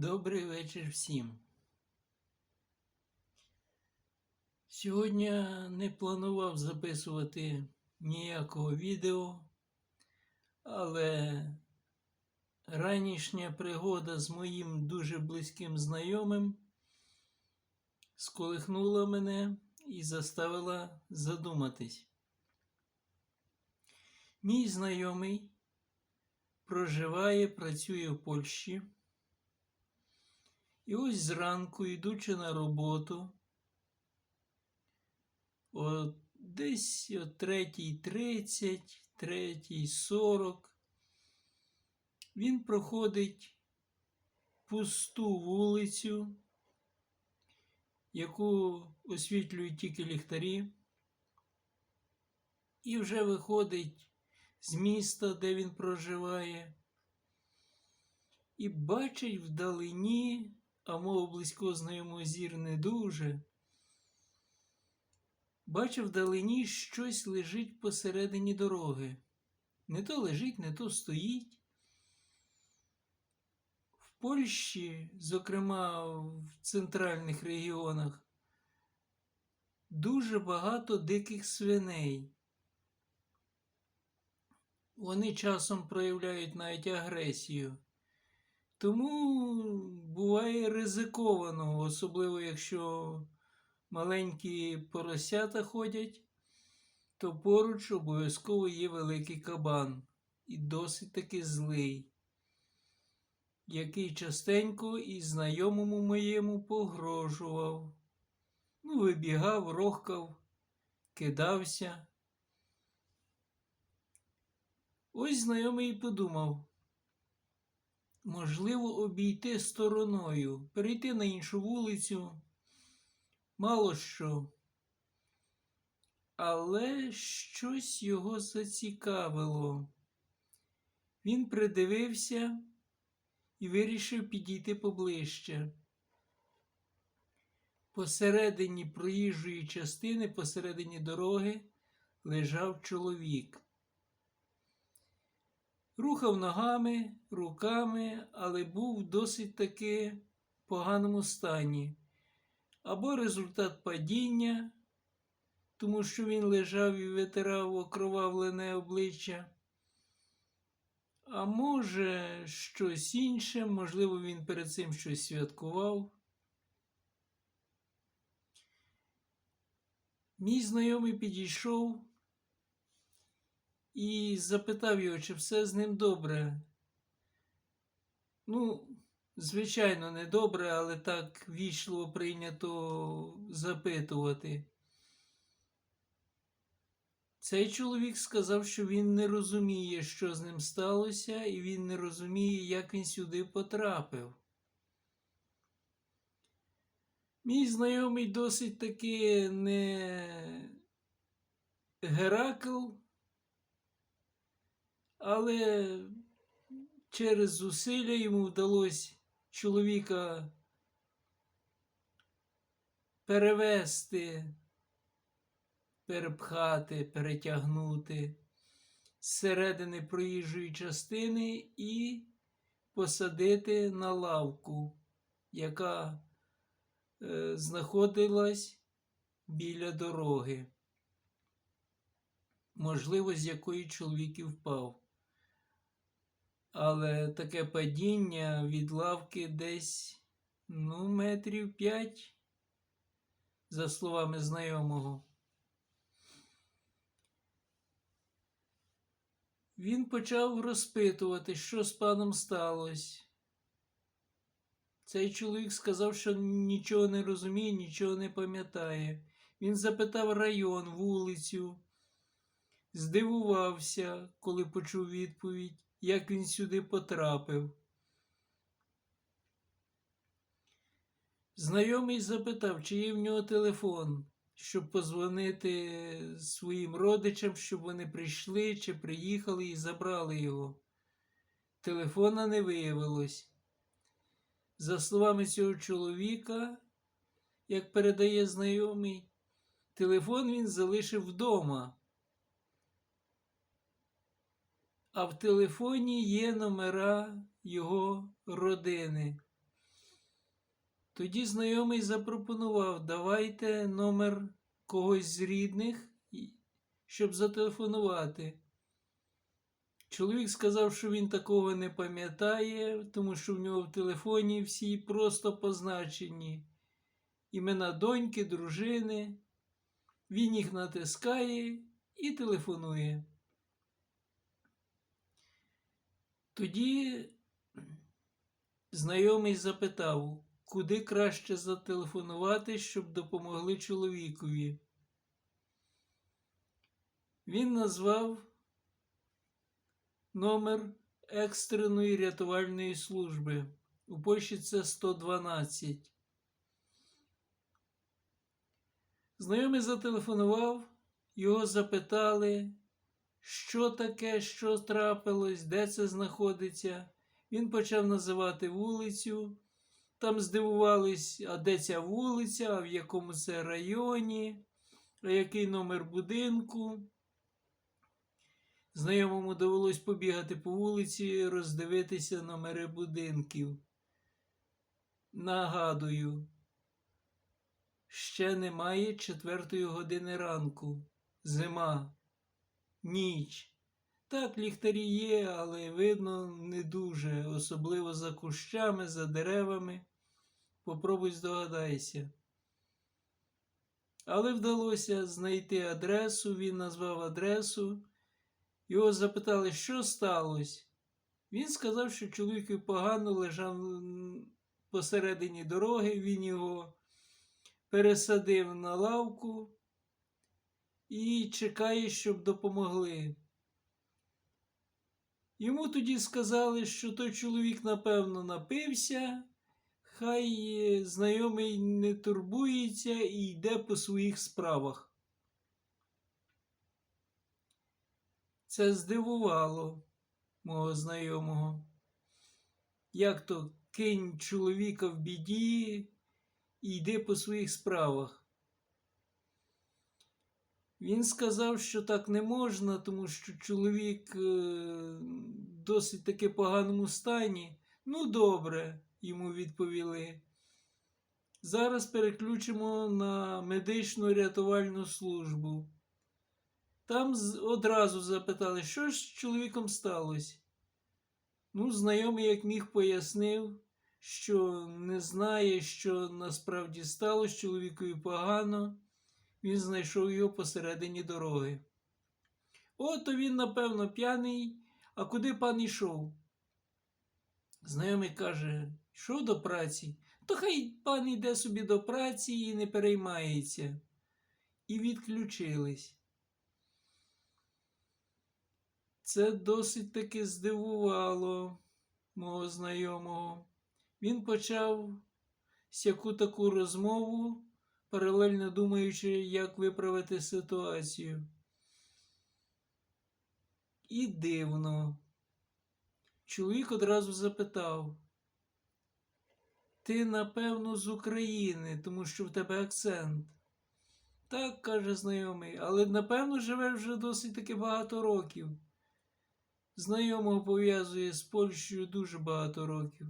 Добрий вечір всім. Сьогодні не планував записувати ніякого відео, але ранішня пригода з моїм дуже близьким знайомим сколихнула мене і заставила задуматись. Мій знайомий проживає, працює в Польщі. І ось зранку, йдучи на роботу, о, десь о 3.30, 3.40, він проходить пусту вулицю, яку освітлюють тільки ліхтарі, і вже виходить з міста, де він проживає, і бачить вдалині а мого близького знайомого зір не дуже. Бачив вдалині щось лежить посередині дороги. Не то лежить, не то стоїть. В Польщі, зокрема в центральних регіонах, дуже багато диких свиней. Вони часом проявляють навіть агресію. Тому буває ризиковано, особливо якщо маленькі поросята ходять, то поруч обов'язково є великий кабан і досить таки злий, який частенько і знайомому моєму погрожував. Ну, вибігав, рохкав, кидався. Ось знайомий подумав можливо обійти стороною, перейти на іншу вулицю, мало що. Але щось його зацікавило. Він придивився і вирішив підійти поближче. Посередині проїжджої частини, посередині дороги, лежав чоловік. Рухав ногами, руками, але був в досить таки поганому стані. Або результат падіння, тому що він лежав і витирав окровавлене обличчя. А може, щось інше, можливо, він перед цим щось святкував. Мій знайомий підійшов і запитав його, чи все з ним добре. Ну, звичайно, не добре, але так вічливо прийнято запитувати. Цей чоловік сказав, що він не розуміє, що з ним сталося, і він не розуміє, як він сюди потрапив. Мій знайомий досить таки не Геракл, але через зусилля йому вдалося чоловіка перевести, перепхати, перетягнути з середини проїжджої частини і посадити на лавку, яка е, знаходилась біля дороги, можливо, з якої чоловік і впав але таке падіння від лавки десь, ну, метрів п'ять, за словами знайомого. Він почав розпитувати, що з паном сталося. Цей чоловік сказав, що нічого не розуміє, нічого не пам'ятає. Він запитав район, вулицю, здивувався, коли почув відповідь як він сюди потрапив. Знайомий запитав, чи є в нього телефон, щоб позвонити своїм родичам, щоб вони прийшли чи приїхали і забрали його. Телефона не виявилось. За словами цього чоловіка, як передає знайомий, телефон він залишив вдома. А в телефоні є номера його родини. Тоді знайомий запропонував, давайте номер когось з рідних, щоб зателефонувати. Чоловік сказав, що він такого не пам'ятає, тому що в нього в телефоні всі просто позначені імена доньки, дружини. Він їх натискає і телефонує. Тоді знайомий запитав, куди краще зателефонувати, щоб допомогли чоловікові. Він назвав номер екстреної рятувальної служби. У Польщі це 112. Знайомий зателефонував, його запитали, що таке, що трапилось, де це знаходиться. Він почав називати вулицю. Там здивувались, а де ця вулиця, а в якому це районі, а який номер будинку. Знайомому довелось побігати по вулиці, роздивитися номери будинків. Нагадую, ще немає четвертої години ранку. Зима, ніч. Так, ліхтарі є, але видно не дуже, особливо за кущами, за деревами. Попробуй здогадайся. Але вдалося знайти адресу, він назвав адресу. Його запитали, що сталося. Він сказав, що чоловік погано лежав посередині дороги, він його пересадив на лавку і чекає, щоб допомогли. Йому тоді сказали, що той чоловік, напевно, напився, хай е, знайомий не турбується і йде по своїх справах. Це здивувало мого знайомого. Як то кинь чоловіка в біді і йди по своїх справах. Він сказав, що так не можна, тому що чоловік е, досить таки поганому стані. Ну, добре, йому відповіли. Зараз переключимо на медичну рятувальну службу. Там одразу запитали, що ж з чоловіком сталося. Ну, знайомий, як міг, пояснив, що не знає, що насправді сталося чоловікові погано. Він знайшов його посередині дороги. Ото він, напевно, п'яний, а куди пан йшов? Знайомий каже, йшов до праці, то хай пан йде собі до праці і не переймається. І відключились. Це досить таки здивувало мого знайомого. Він почав сяку таку розмову, паралельно думаючи, як виправити ситуацію. І дивно. Чоловік одразу запитав: Ти, напевно, з України, тому що в тебе акцент. Так, каже знайомий, але напевно живе вже досить таки багато років. Знайомого пов'язує з Польщею дуже багато років.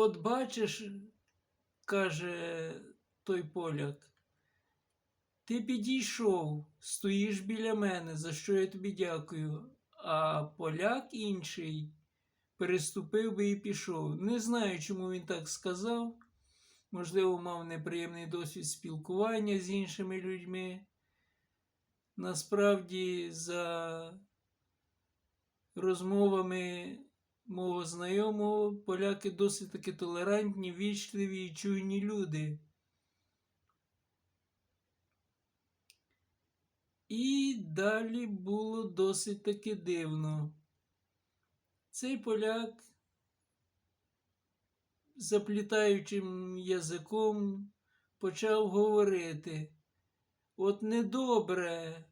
От бачиш, каже той поляк, ти підійшов, стоїш біля мене, за що я тобі дякую. А поляк інший переступив би і пішов. Не знаю, чому він так сказав. Можливо, мав неприємний досвід спілкування з іншими людьми. Насправді, за розмовами мого знайомого, поляки досить таки толерантні, вічливі і чуйні люди. І далі було досить таки дивно. Цей поляк, заплітаючим язиком, почав говорити. От недобре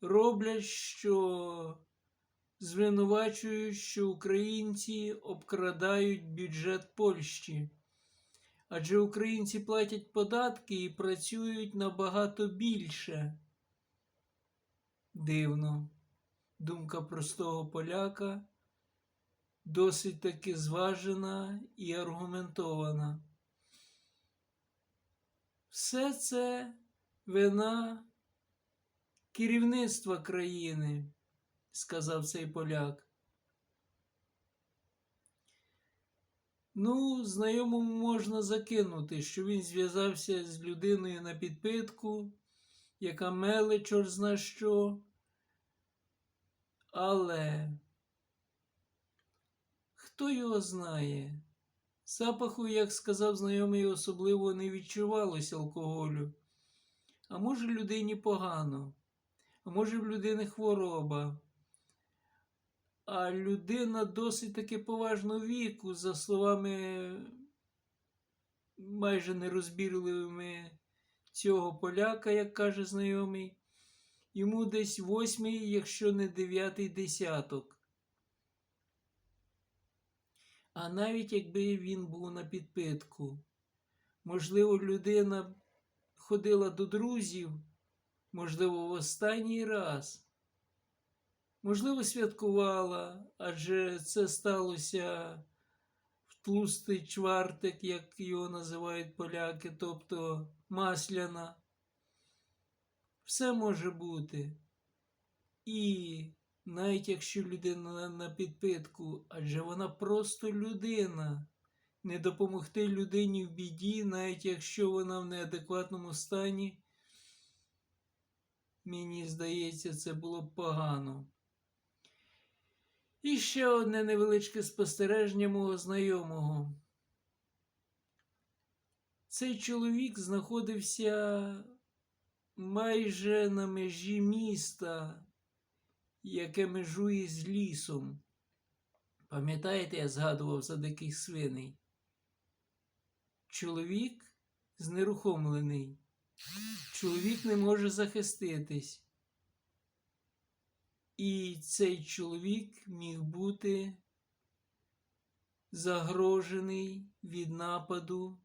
роблять, що звинувачують, що українці обкрадають бюджет Польщі. Адже українці платять податки і працюють набагато більше. Дивно, думка простого поляка. досить таки зважена і аргументована. Все це вина керівництва країни, сказав цей поляк. Ну, знайомому можна закинути, що він зв'язався з людиною на підпитку, яка меле чор зна що. Але хто його знає? Запаху, як сказав знайомий, особливо не відчувалося алкоголю. А може, людині погано, а може, в людини хвороба. А людина досить таки поважного віку, за словами майже нерозбірливими цього поляка, як каже знайомий, йому десь восьмий, якщо не дев'ятий десяток. А навіть якби він був на підпитку, можливо, людина ходила до друзів, можливо, в останній раз. Можливо, святкувала, адже це сталося в тлустий чвартик, як його називають поляки, тобто масляна. Все може бути. І навіть якщо людина на підпитку, адже вона просто людина. Не допомогти людині в біді, навіть якщо вона в неадекватному стані, мені здається, це було б погано. І ще одне невеличке спостереження мого знайомого. Цей чоловік знаходився майже на межі міста, яке межує з лісом. Пам'ятаєте, я згадував за диких свиней? Чоловік знерухомлений, чоловік не може захиститись. І цей чоловік міг бути загрожений від нападу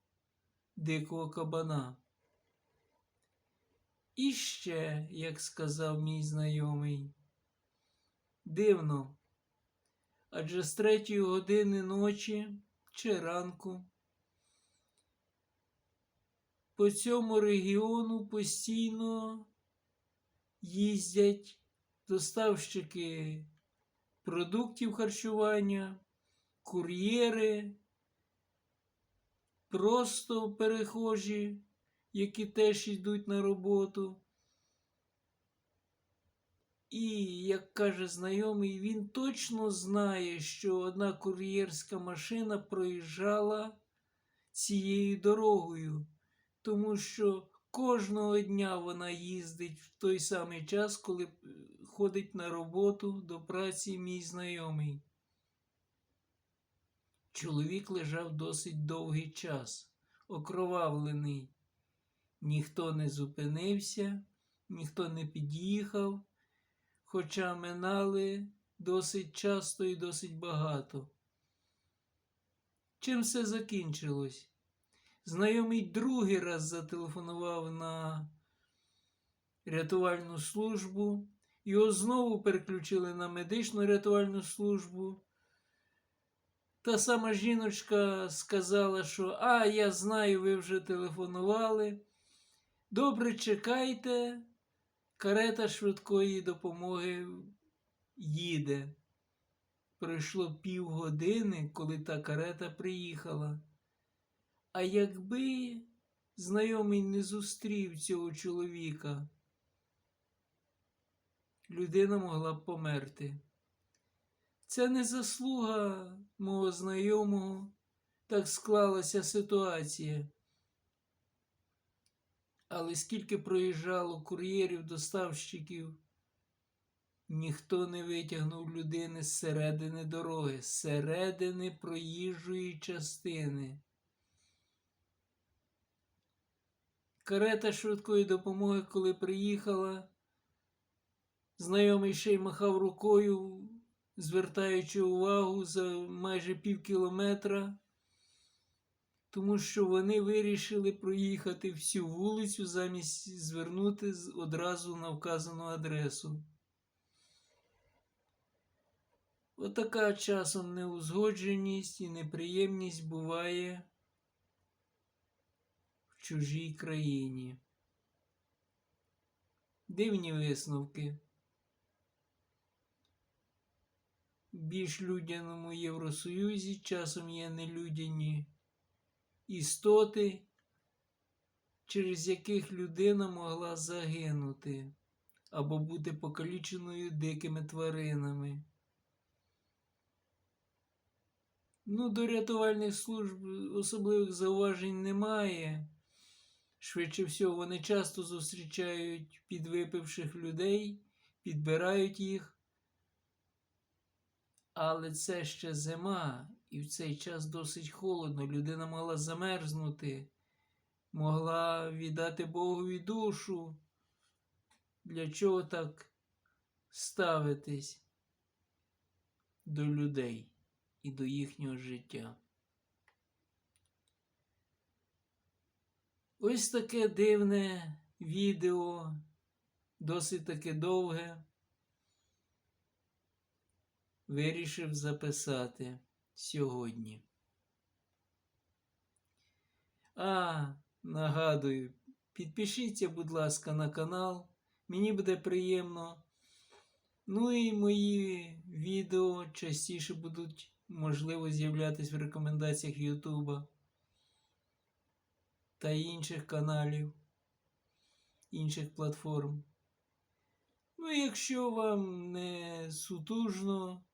дикого кабана. І ще, як сказав мій знайомий, дивно, адже з третьої години ночі чи ранку по цьому регіону постійно їздять доставщики продуктів харчування, кур'єри, просто перехожі, які теж йдуть на роботу. І, як каже знайомий, він точно знає, що одна кур'єрська машина проїжджала цією дорогою, тому що кожного дня вона їздить в той самий час, коли е, ходить на роботу до праці мій знайомий. Чоловік лежав досить довгий час, окровавлений. Ніхто не зупинився, ніхто не під'їхав, хоча минали досить часто і досить багато. Чим все закінчилось? Знайомий другий раз зателефонував на рятувальну службу, його знову переключили на медичну рятувальну службу. Та сама жіночка сказала, що А, я знаю, ви вже телефонували. Добре, чекайте, карета швидкої допомоги їде. Пройшло півгодини, коли та карета приїхала. А якби знайомий не зустрів цього чоловіка, людина могла б померти. Це не заслуга мого знайомого, так склалася ситуація. Але скільки проїжджало кур'єрів, доставщиків, ніхто не витягнув людини з середини дороги, з середини проїжджої частини. Карета швидкої допомоги, коли приїхала, знайомий ще й махав рукою, звертаючи увагу за майже пів кілометра, тому що вони вирішили проїхати всю вулицю замість звернути одразу на вказану адресу. Отака часом неузгодженість і неприємність буває в чужій країні. Дивні висновки. В більш людяному Євросоюзі часом є нелюдяні істоти, через яких людина могла загинути або бути покаліченою дикими тваринами. Ну, до рятувальних служб особливих зауважень немає. Швидше всього, вони часто зустрічають підвипивших людей, підбирають їх. Але це ще зима, і в цей час досить холодно. Людина могла замерзнути, могла віддати Богові душу. Для чого так ставитись до людей і до їхнього життя? Ось таке дивне відео, досить таки довге. Вирішив записати сьогодні. А, нагадую, підпишіться, будь ласка, на канал. Мені буде приємно. Ну і мої відео частіше будуть, можливо, з'являтись в рекомендаціях Ютуба та інших каналів, інших платформ. Ну, якщо вам не сутужно,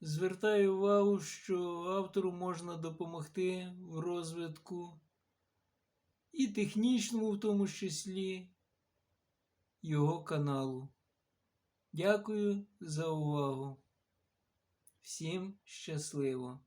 звертаю увагу, що автору можна допомогти в розвитку і технічному, в тому числі, його каналу. Дякую за увагу. Всім щасливо!